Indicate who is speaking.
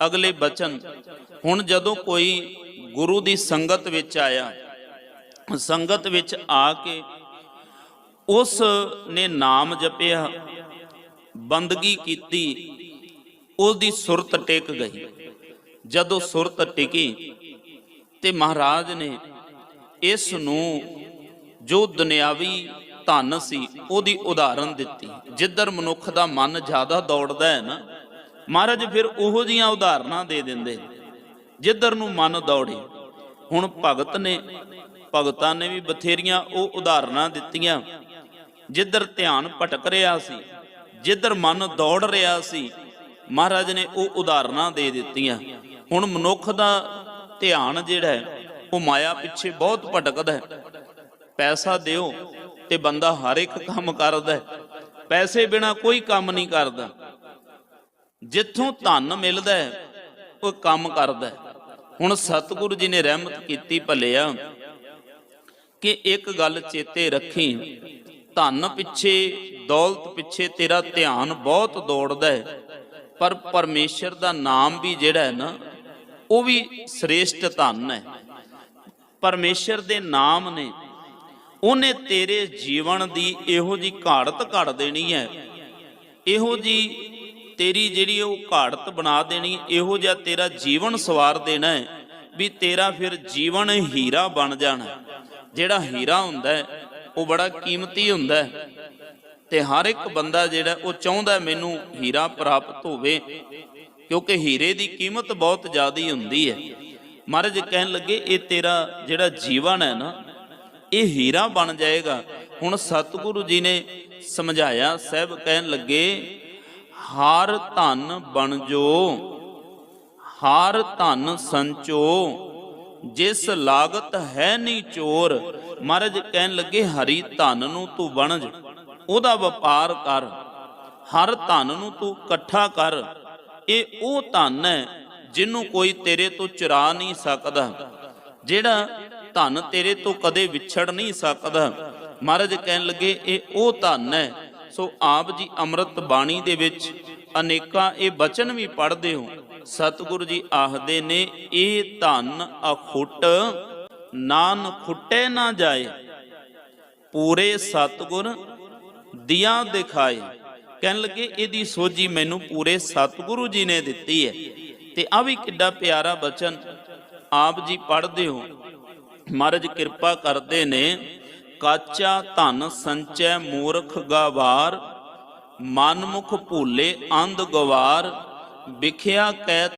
Speaker 1: ਅਗਲੇ ਬਚਨ, ਹੁਣ ਜਦੋਂ ਕੋਈ ਗੁਰੂ ਦੀ ਸੰਗਤ ਵਿੱਚ ਆਇਆ, ਸੰਗਤ ਵਿੱਚ ਆ ਕੇ ਉਸ ਨੇ ਨਾਮ ਜਪਿਆ, ਬੰਦਗੀ ਕੀਤੀ ਉਸ ਦੀ ਸੁਰਤ ਟਿਕ ਗਈ। ਜਦੋਂ ਸੁਰਤ ਟਿਕੀ ਤੇ ਮਹਾਰਾਜ ਨੇ ਇਸ ਨੂੰ ਜੋ ਦੁਨਿਆਵੀ ਧਨ ਸੀ, ਉਹਦੀ ਉਦਾਹਰਨ ਦਿੱਤੀ। ਜਿੱਧਰ ਮਨੁੱਖ ਦਾ ਮਨ ਜ਼ਿਆਦਾ ਦੌੜਦਾ ਹੈ ਨਾ ਮਹਾਰਾਜ ਫਿਰ ਉਹੋ ਜੀਆਂ ਉਦਾਹਰਨਾਂ ਦੇ ਦਿੰਦੇ। ਜਿੱਧਰ ਨੂੰ ਮਨ ਦੌੜੇ, ਹੁਣ ਭਗਤ ਨੇ, ਭਗਤਾਂ ਨੇ ਵੀ ਬਥੇਰੀਆਂ ਉਹ ਉਦਾਹਰਨਾਂ ਦਿੱਤੀਆਂ। ਜਿੱਧਰ ਧਿਆਨ ਭਟਕ ਰਿਹਾ ਸੀ, ਜਿੱਧਰ ਮਨ ਦੌੜ ਰਿਹਾ ਸੀ, ਮਹਾਰਾਜ ਨੇ ਉਹ ਉਦਾਹਰਨਾਂ ਦੇ ਦਿੱਤੀਆਂ। ਹੁਣ ਮਨੁੱਖ ਦਾ ਧਿਆਨ ਜਿਹੜਾ ਹੈ, ਉਹ ਮਾਇਆ ਪਿੱਛੇ ਬਹੁਤ ਭਟਕਦਾ ਹੈ। ਪੈਸਾ ਦਿਓ ਤੇ ਬੰਦਾ ਹਰ ਇੱਕ ਕੰਮ ਕਰਦਾ ਪੈਸੇ ਬਿਨਾ ਕੋਈ ਕੰਮ ਨਹੀਂ ਕਰਦਾ। ਜਿੱਥੋਂ ਧਨ ਮਿਲਦਾ ਹੈ, ਉਹ ਕੰਮ ਕਰਦਾ ਹੁਣ ਸਤਿਗੁਰੂ ਜੀ ਨੇ ਰਹਿਮਤ ਕੀਤੀ ਭਲਿਆ ਕਿ ਇੱਕ ਗੱਲ ਚੇਤੇ ਰੱਖੀ, ਧਨ ਪਿੱਛੇ, ਦੌਲਤ ਪਿੱਛੇ ਤੇਰਾ ਧਿਆਨ ਬਹੁਤ ਦੌੜਦਾ ਹੈ, ਪਰ ਪਰਮੇਸ਼ਰ ਦਾ ਨਾਮ ਵੀ ਜਿਹੜਾ ਹੈ ਨਾ, ਉਹ ਵੀ ਸ੍ਰੇਸ਼ਟ ਧਨ ਹੈ। ਪਰਮੇਸ਼ਰ ਦੇ ਨਾਮ ਨੇ, ਉਹਨੇ ਤੇਰੇ ਜੀਵਨ ਦੀ ਇਹੋ ਜੀ ਘਾੜਤ ਘੜ ਦੇਣੀ ਹੈ, ਇਹੋ ਜੀ ਤੇਰੀ ਜਿਹੜੀ ਉਹ ਘਾੜਤ ਬਣਾ ਦੇਣੀ, ਇਹੋ ਜਿਹਾ ਤੇਰਾ ਜੀਵਨ ਸਵਾਰ ਦੇਣਾ ਹੈ ਵੀ ਤੇਰਾ ਫਿਰ ਜੀਵਨ ਹੀਰਾ ਬਣ ਜਾਣਾ। ਜਿਹੜਾ ਹੀਰਾ ਹੁੰਦਾ ਉਹ ਬੜਾ ਕੀਮਤੀ ਹੁੰਦਾ ਹੈ। ਤੇ ਹਰ ਇੱਕ ਬੰਦਾ ਜਿਹੜਾ, ਉਹ ਚਾਹੁੰਦਾ ਮੈਨੂੰ ਹੀਰਾ ਪ੍ਰਾਪਤ ਹੋਵੇ, ਕਿਉਂਕਿ ਹੀਰੇ ਦੀ ਕੀਮਤ ਬਹੁਤ ਜ਼ਿਆਦੀ ਹੁੰਦੀ ਹੈ। ਮਹਾਰਾਜ ਕਹਿਣ ਲੱਗੇ, ਇਹ ਤੇਰਾ ਜਿਹੜਾ ਜੀਵਨ ਹੈ ਨਾ, ਇਹ ਹੀਰਾ ਬਣ ਜਾਏਗਾ। ਹੁਣ ਸਤਿਗੁਰੂ ਜੀ ਨੇ ਸਮਝਾਇਆ, ਸਹਿਬ ਕਹਿਣ ਲੱਗੇ ਹਾਰ ਧਨ ਬਣ ਜੋ ਹਾਰ ਧਨ ਸੰਚੋ, ਜਿਸ ਲਾਗਤ ਹੈ ਨਹੀਂ ਚੋਰ, ਮਹਾਰਾਜ ਕਹਿਣ ਲੱਗੇ, ਹਰੀ ਧਨ ਨੂੰ ਤੂੰ ਬਣਜ, ਉਹਦਾ ਵਪਾਰ ਕਰ, ਹਰ ਧਨ ਨੂੰ ਤੂੰ ਇਕੱਠਾ ਕਰ, ਇਹ ਉਹ ਧਨ ਹੈ ਜਿਹਨੂੰ ਕੋਈ ਤੇਰੇ ਤੋਂ ਚੁਰਾ ਨਹੀਂ ਸਕਦਾ, ਜਿਹੜਾ ਧਨ ਤੇਰੇ ਤੋਂ ਕਦੇ ਵਿਛੜ ਨਹੀਂ ਸਕਦਾ। ਮਹਾਰਾਜ ਕਹਿਣ ਲੱਗੇ, ਇਹ ਉਹ ਧਨ ਹੈ ਸੋ ਆਪ ਜੀ ਅੰਮ੍ਰਿਤ ਬਾਣੀ ਦੇ ਵਿੱਚ ਅਨੇਕਾਂ ਇਹ ਬਚਨ ਵੀ ਪੜ੍ਹਦੇ ਹੋ। ਸਤਿਗੁਰੂ ਜੀ ਆਖਦੇ ਨੇ, ਇਹ ਧਨ ਅਖੁੱਟ ਨਾਨ ਖੁੱਟੇ ਨਾ ਜਾਏ, ਪੂਰੇ ਸਤਿਗੁਰ ਦਿਆਂ ਦਿਖਾਏ। ਕਹਿਣ ਲੱਗੇ, ਇਹਦੀ ਸੋਝੀ ਮੈਨੂੰ ਪੂਰੇ ਸਤਿਗੁਰੂ ਜੀ ਨੇ ਦਿੱਤੀ ਹੈ। ਤੇ ਆ ਵੀ ਕਿੱਡਾ ਪਿਆਰਾ ਬਚਨ ਆਪ ਜੀ ਪੜ੍ਹਦੇ ਹੋ। ਮਹਾਰਾਜ ਕਿਰਪਾ ਕਰਦੇ ਨੇ ਕਾਚਾ ਧਨ ਸੰਚੈ ਮੂਰਖ ਗਵਾਰ ਮਨਮੁਖ ਭੂਲੇ ਅੰਧ ਗਵਾਰ ਵਿਖਿਆ ਕਹਿ